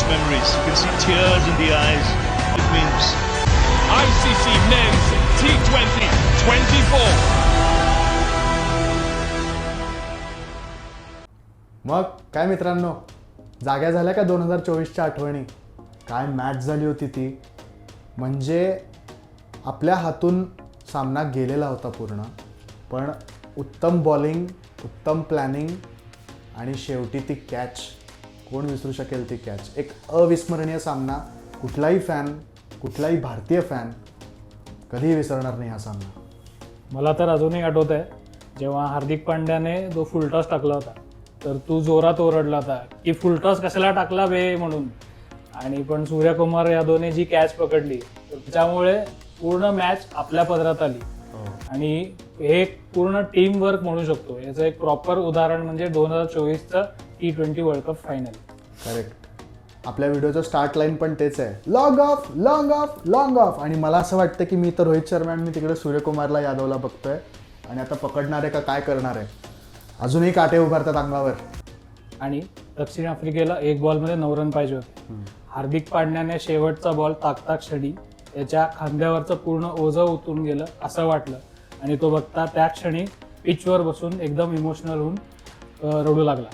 past memories. You can see tears in the eyes. It means ICC Men's T20 24. मग काय मित्रांनो जाग्या झाल्या का दोन हजार चोवीसच्या आठवणी काय मॅच झाली होती ती म्हणजे आपल्या हातून सामना गेलेला होता पूर्ण पण उत्तम बॉलिंग उत्तम प्लॅनिंग आणि शेवटी ती कॅच कोण विसरू शकेल ती कॅच एक अविस्मरणीय सामना. कुठलाही फॅन कुठलाही भारतीय फॅन कधीही विसरणार नाही हा सामना. मला तर अजूनही आठवत आहे जेव्हा हार्दिक पांड्याने जो फुलटॉस टाकला होता तर तू जोरात ओरडला होता की फुलटॉस कशाला टाकला बे? म्हणून. आणि पण सूर्यकुमार यादवने जी कॅच पकडली तर त्याच्यामुळे पूर्ण मॅच आपल्या पदरात आली. आणि हे एक पूर्ण टीम वर्क म्हणू शकतो. याचं एक प्रॉपर उदाहरण म्हणजे दोन हजार चोवीसचं T twenty world cup final correct आपल्या व्हिडिओचं स्टार्ट लाईन पण तेच आहे. Long off long off long off आणि मला असं वाटतं की मी तर रोहित शर्मा आणि मी तिकडे सूर्यकुमारला यादवला बघतोय. आणि आता पकडणार आहे का काय करणार? आहे अजूनही काटे उभारतात अंगावर. आणि दक्षिण आफ्रिकेला एक बॉलमध्ये नऊ रन पाहिजे होते. हार्दिक पांड्याने शेवटचा बॉल टाकता क्षणी त्याच्या खांद्यावरचं पूर्ण ओझं उतरून गेलं असं वाटलं. आणि तो बघता त्या क्षणी पिचवर बसून एकदम इमोशनल होऊन अं, रडू लागला.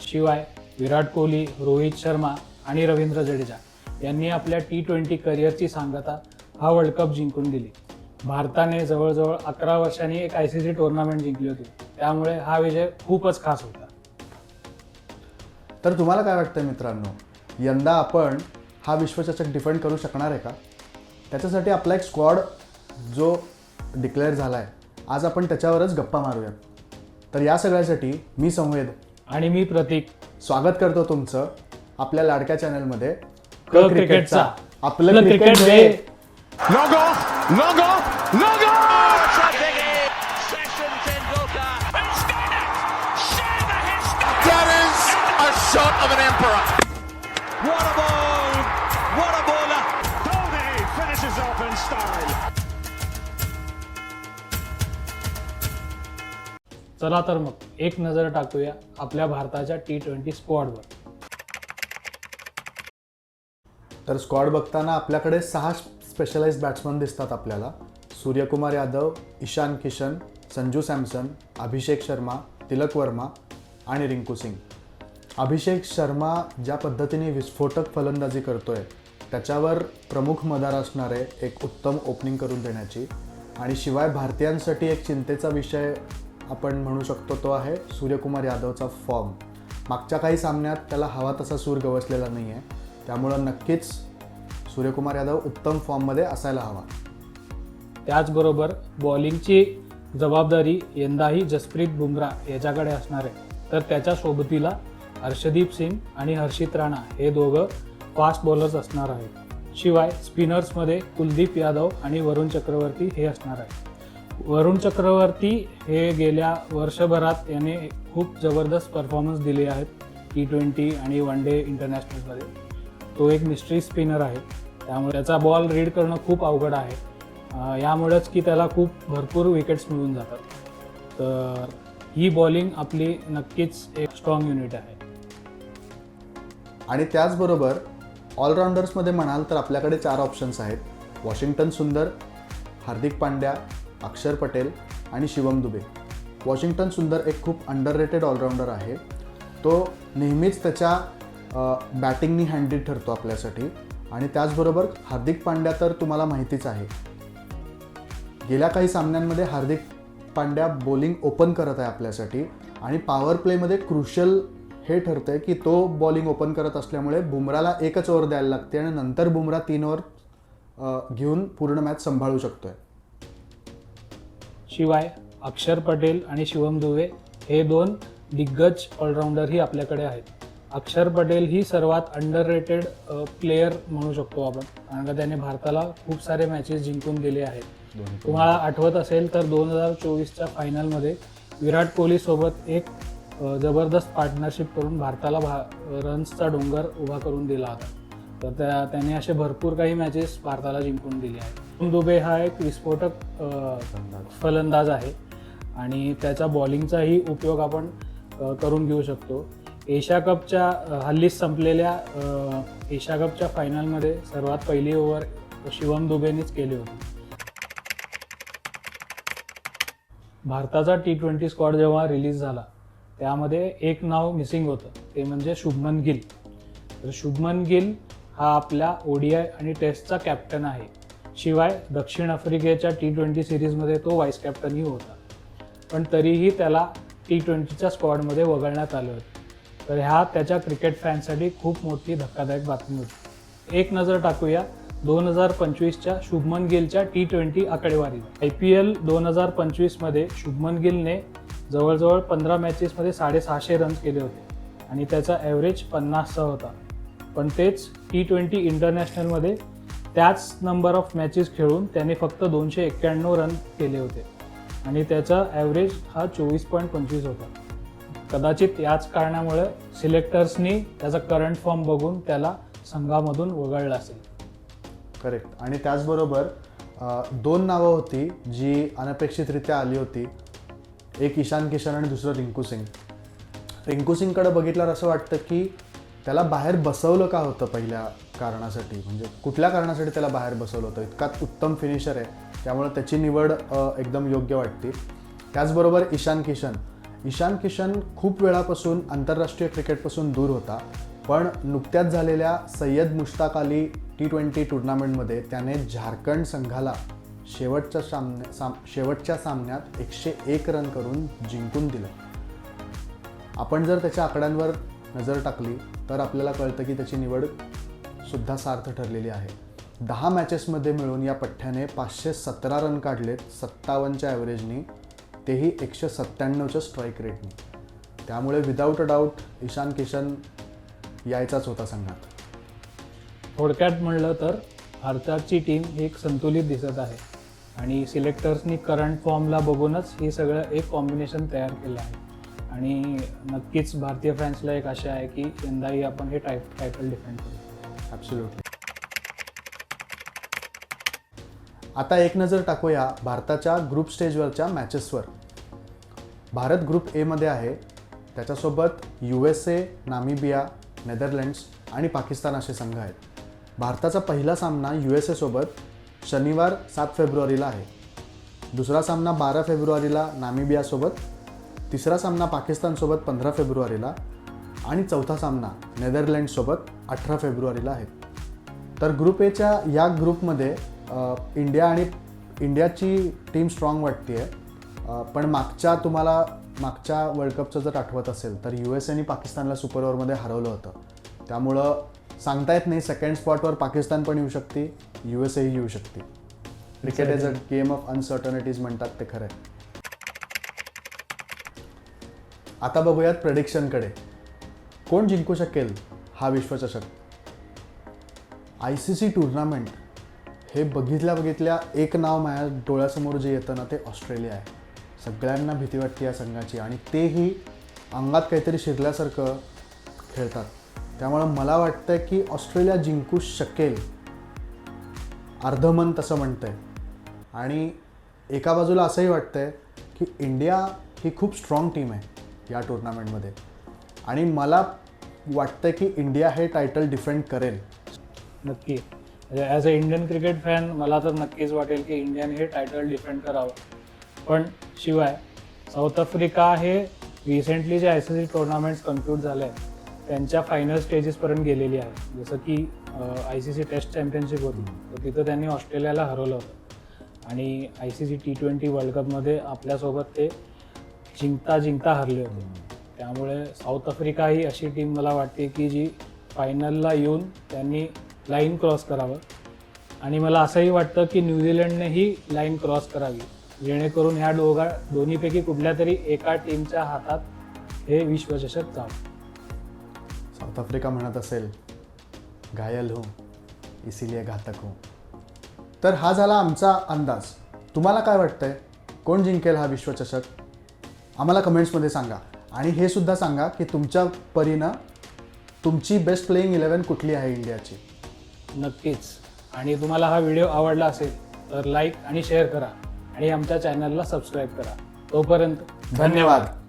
शिवाय विराट कोहली रोहित शर्मा आणि रवींद्र जडेजा यांनी आपल्या टी ट्वेंटी करिअरची सांगता हा वर्ल्ड कप जिंकून दिली. भारताने जवळजवळ अकरा वर्षांनी एक आय सी सी टुर्नामेंट जिंकली होती. त्यामुळे हा विजय खूपच खास होता. तर तुम्हाला काय वाटतं मित्रांनो? यंदा आपण हा विश्वचषक डिफेंड करू शकणार आहे का? त्याच्यासाठी आपला एक स्क्वॉड जो डिक्लेअर झाला आहे आज आपण त्याच्यावरच गप्पा मारूयात. तर या सगळ्यासाठी मी संवेद आणि मी प्रतीक स्वागत करतो तुमचं आपल्या लाडक्या चॅनलमध्ये क क्रिकेटचा. आपलं cricket day. Day Log off, चला तर मग एक नजर टाकूया आपल्या भारताच्या टी ट्वेंटी स्क्वॉडवर तर स्क्वॉड बघताना आपल्याकडे सहा स्पेशलाइज बॅट्समन दिसतात आपल्याला. सूर्यकुमार यादव ईशान किशन संजू सॅमसन अभिषेक शर्मा तिलक वर्मा आणि रिंकू सिंग. अभिषेक शर्मा ज्या पद्धतीने विस्फोटक फलंदाजी करतोय त्याच्यावर प्रमुख मदार असणारे एक उत्तम ओपनिंग करून देण्याची आणि शिवाय भारतीयांसाठी एक चिंतेचा विषय आपण म्हणू शकतो तो आहे सूर्यकुमार यादवचा फॉर्म मागच्या काही सामन्यात त्याला हवा तसा सूर गवसलेला नाही आहे त्यामुळं नक्कीच सूर्यकुमार यादव उत्तम फॉर्ममध्ये असायला हवा. त्याचबरोबर बॉलिंगची जबाबदारी यंदाही जसप्रीत बुमरा याच्याकडे असणार आहे. तर त्याच्या सोबतीला हर्षदीप सिंग आणि हर्षित राणा हे दोघं फास्ट बॉलर्स असणार आहेत. शिवाय स्पिनर्समध्ये कुलदीप यादव आणि वरुण चक्रवर्ती हे असणार आहेत. वरुण चक्रवर्ती हे गेल्या वर्षभरात याने खूप जबरदस्त परफॉर्मन्स दिले आहेत. टी ट्वेंटी आणि वन डे इंटरनॅशनलमध्ये तो एक मिस्ट्री स्पिनर आहे. त्यामुळे त्याचा बॉल रीड करणं खूप अवघड आहे. यामुळेच की त्याला खूप भरपूर विकेट्स मिळून जातात. तर ही बॉलिंग आपली नक्कीच एक स्ट्रॉंग युनिट आहे. आणि त्याचबरोबर ऑलराऊंडर्समध्ये म्हणाल तर आपल्याकडे चार ऑप्शन्स आहेत. वॉशिंग्टन सुंदर हार्दिक पांड्या अक्षर पटेल आणि शिवम दुबे. वॉशिंग्टन सुंदर एक खूप अंडररेटेड ऑलराऊंडर आहे. तो नेहमीच त्याच्या बॅटिंगनी हँडी ठरतो आपल्यासाठी. आणि त्याचबरोबर हार्दिक पांड्या तर तुम्हाला माहितीच आहे. गेल्या काही सामन्यांमध्ये हार्दिक पांड्या बॉलिंग ओपन करत आहे आपल्यासाठी. आणि पॉवर प्लेमध्ये क्रुशल हे ठरतंय की तो बॉलिंग ओपन करत असल्यामुळे बुमराला एकच ओव्हर द्यायला लागते आणि नंतर बुमरा तीन ओव्हर घेऊन पूर्ण मॅच सांभाळू शकतोय. शिवाय अक्षर पटेल आणि शिवम दुवे हे दोन दिग्गज ऑलराऊंडरही आपल्याकडे आहेत. अक्षर पटेल ही सर्वात अंडर रेटेड प्लेयर म्हणू शकतो आपण. कारण का त्याने भारताला खूप सारे मॅचेस जिंकून दिले आहेत. तुम्हाला आठवत असेल तर दोन हजार चोवीसच्या फायनलमध्ये विराट कोहलीसोबत एक जबरदस्त पार्टनरशिप करून भारताला भा रन्सचा डोंगर उभा करून दिला होता. तर त्या त्याने असे भरपूर काही मॅचेस भारताला जिंकून दिले आहेत. दुबे हा एक विस्फोटक फलंदाज. आहे. आणि त्याच्या बॉलिंगचाही उपयोग आपण करून घेऊ शकतो. एशिया कपच्या हल्लीच संपलेल्या एशिया कपच्या फायनलमध्ये सर्वात पहिली ओव्हर शिवम दुबेनीच केली होती. भारताचा टी ट्वेंटी स्क्वॉड जेव्हा रिलीज झाला त्यामध्ये एक नाव मिसिंग होतं. ते म्हणजे शुभमन गिल. तर शुभमन गिल हा आपल्या ओडीआय आणि टेस्टचा कॅप्टन आहे. शिवाय दक्षिण आफ्रिकेच्या टी ट्वेंटी सिरीजमध्ये तो व्हाईस कॅप्टनही होता. पण तरीही त्याला टी ट्वेंटीच्या स्क्वॉडमध्ये वगळण्यात आले होते. तर ह्या त्याच्या क्रिकेट फॅनसाठी खूप मोठी धक्कादायक बातमी होती. एक नजर टाकूया. दोन हजार पंचवीसच्या शुभमन गिलच्या टी ट्वेंटी आकडेवारी आय पी एल दोन हजार पंचवीसमध्ये शुभमन गिलने जवळजवळ पंधरा मॅचेसमध्ये साडेसहाशे रन्स केले होते आणि त्याचा ॲव्हरेज पन्नासचा होता. पण तेच टी ट्वेंटी इंटरनॅशनलमध्ये त्याच नंबर ऑफ मॅचेस खेळून त्याने फक्त दोनशे एक्क्याण्णव रन केले होते. आणि त्याचा ॲव्हरेज हा चोवीस पॉईंट पंचवीस होता. कदाचित याच कारणामुळे सिलेक्टर्सनी त्याचा करंट फॉर्म बघून त्याला संघामधून वगळलं असेल. करेक्ट आणि त्याचबरोबर दोन नावं होती जी अनपेक्षितरित्या आली होती. एक ईशान किशन आणि दुसरं रिंकू सिंग. रिंकू सिंगकडे बघितल्यावर असं वाटतं की त्याला बाहेर बसवलं का होतं पहिल्या कारणासाठी? म्हणजे कुठल्या कारणासाठी त्याला बाहेर बसवलं होतं? इतका उत्तम फिनिशर आहे. त्यामुळे त्याची निवड एकदम योग्य वाटते. त्याचबरोबर ईशान किशन. ईशान किशन खूप वेळापासून आंतरराष्ट्रीय क्रिकेटपासून दूर होता. पण नुकत्याच झालेल्या सय्यद मुश्ताक अली टी ट्वेंटी टुर्नामेंटमध्ये त्याने झारखंड संघाला शेवटच्या सामन्या साम शेवटच्या सामन्यात एकशे एक रन करून जिंकून दिलं. आपण जर त्याच्या आकड्यांवर नजर टाकली तर आपल्याला कळतं की त्याची निवड सुद्धा सार्थ ठरलेली आहे. दहा मॅचेसमध्ये मिळून या पठ्ठ्याने पाचशे सतरा रन काढलेत सत्तावन्नच्या ॲव्हरेजनी तेही एकशे सत्त्याण्णवच्या स्ट्राईक रेटनी त्यामुळे without a doubt Ishan Kishan यायचाच होता संघात. थोडक्यात म्हणलं तर भारताची टीम एक संतुलित दिसत आहे आणि सिलेक्टर्सनी करंट फॉर्मला बघूनच हे सगळं एक कॉम्बिनेशन तयार केलं आहे. आणि नक्कीच भारतीय फॅन्सला एक आशा आहे की यंदाही आपण हे टाय टायटल डिफेंड करू. ॲब्सोल्युटली आता एक नजर टाकूया भारताच्या ग्रुप स्टेजवरच्या मॅचेसवर भारत ग्रुप एमध्ये आहे. त्याच्यासोबत U S A Namibia Netherlands आणि पाकिस्तान असे संघ आहेत. भारताचा पहिला सामना यू एस एसोबत शनिवार सात फेब्रुवारीला आहे. दुसरा सामना बारा फेब्रुवारीला नामिबियासोबत तिसरा सामना पाकिस्तानसोबत पंधरा फेब्रुवारीला आणि चौथा सामना नेदरलँड्ससोबत अठरा फेब्रुवारीला आहे. तर ग्रुप एच्या या ग्रुपमध्ये इंडिया आणि इंडियाची टीम स्ट्रॉंग वाटते आहे पण मागच्या तुम्हाला मागच्या वर्ल्ड कपचं जर आठवत असेल तर यू एस एने पाकिस्तानला सुपर ओव्हरमध्ये हरवलं होतं. त्यामुळं सांगता येत नाही सेकंड स्पॉटवर पाकिस्तान पण येऊ शकते यू एस एही येऊ शकते. Cricket is a game of uncertainties म्हणतात ते खरं आहे आता बघूयात प्रेडिक्शनकडे कोण जिंकू शकेल हा विश्वचषक? आय सी सी टुर्नामेंट हे बघितल्या बघितल्या एक नाव माझ्या डोळ्यासमोर जे येतं ना ते ऑस्ट्रेलिया आहे. सगळ्यांना भीती वाटते या संघाची आणि तेही अंगात काहीतरी शिरल्यासारखं खेळतात. त्यामुळं मला वाटतं की ऑस्ट्रेलिया जिंकू शकेल. अर्धमन तसं म्हणतंय. आणि एका बाजूला असंही वाटतंय की इंडिया ही खूप स्ट्रॉंग टीम आहे. या टुर्नामेंटमध्ये आणि मला वाटतं की इंडिया हे टायटल डिफेंड करेल. नक्की. As a Indian cricket fan मला तर नक्कीच वाटेल की इंडियाने हे टायटल डिफेंड करावं. पण शिवाय साऊथ आफ्रिका हे रिसेंटली जे I C C tournaments conclude झाले आहेत त्यांच्या फायनल स्टेजेसपर्यंत गेलेली आहे जसं की I C C test championship होती. तर तिथं त्यांनी ऑस्ट्रेलियाला हरवलं होतं. आणि I C C T twenty world कपमध्ये आपल्यासोबत ते जिंकता जिंकता हरले होते. त्यामुळे साऊथ आफ्रिका ही अशी टीम मला वाटते की जी फायनलला येऊन त्यांनी लाईन क्रॉस करावं. आणि मला असंही वाटतं की न्यूझीलंडनेही लाईन क्रॉस करावी. जेणेकरून ह्या दोघा दोन्हीपैकी कुठल्या तरी एका टीमच्या हातात हे विश्वचषक जावं. साऊथ आफ्रिका म्हणत असेल घायल हो इसिलिये घातक हो. तर हा झाला आमचा अंदाज. तुम्हाला काय वाटतंय? कोण जिंकेल हा विश्वचषक? आम्हाला कमेंट्समध्ये सांगा. आणि हे सुद्धा सांगा की तुमच्या परीनं तुमची बेस्ट प्लेईंग इलेवन कुठली आहे इंडियाची? नक्कीच. आणि तुम्हाला हा व्हिडिओ आवडला असेल तर लाईक आणि शेअर करा. आणि आमच्या चॅनलला सबस्क्राईब करा. तोपर्यंत धन्यवाद.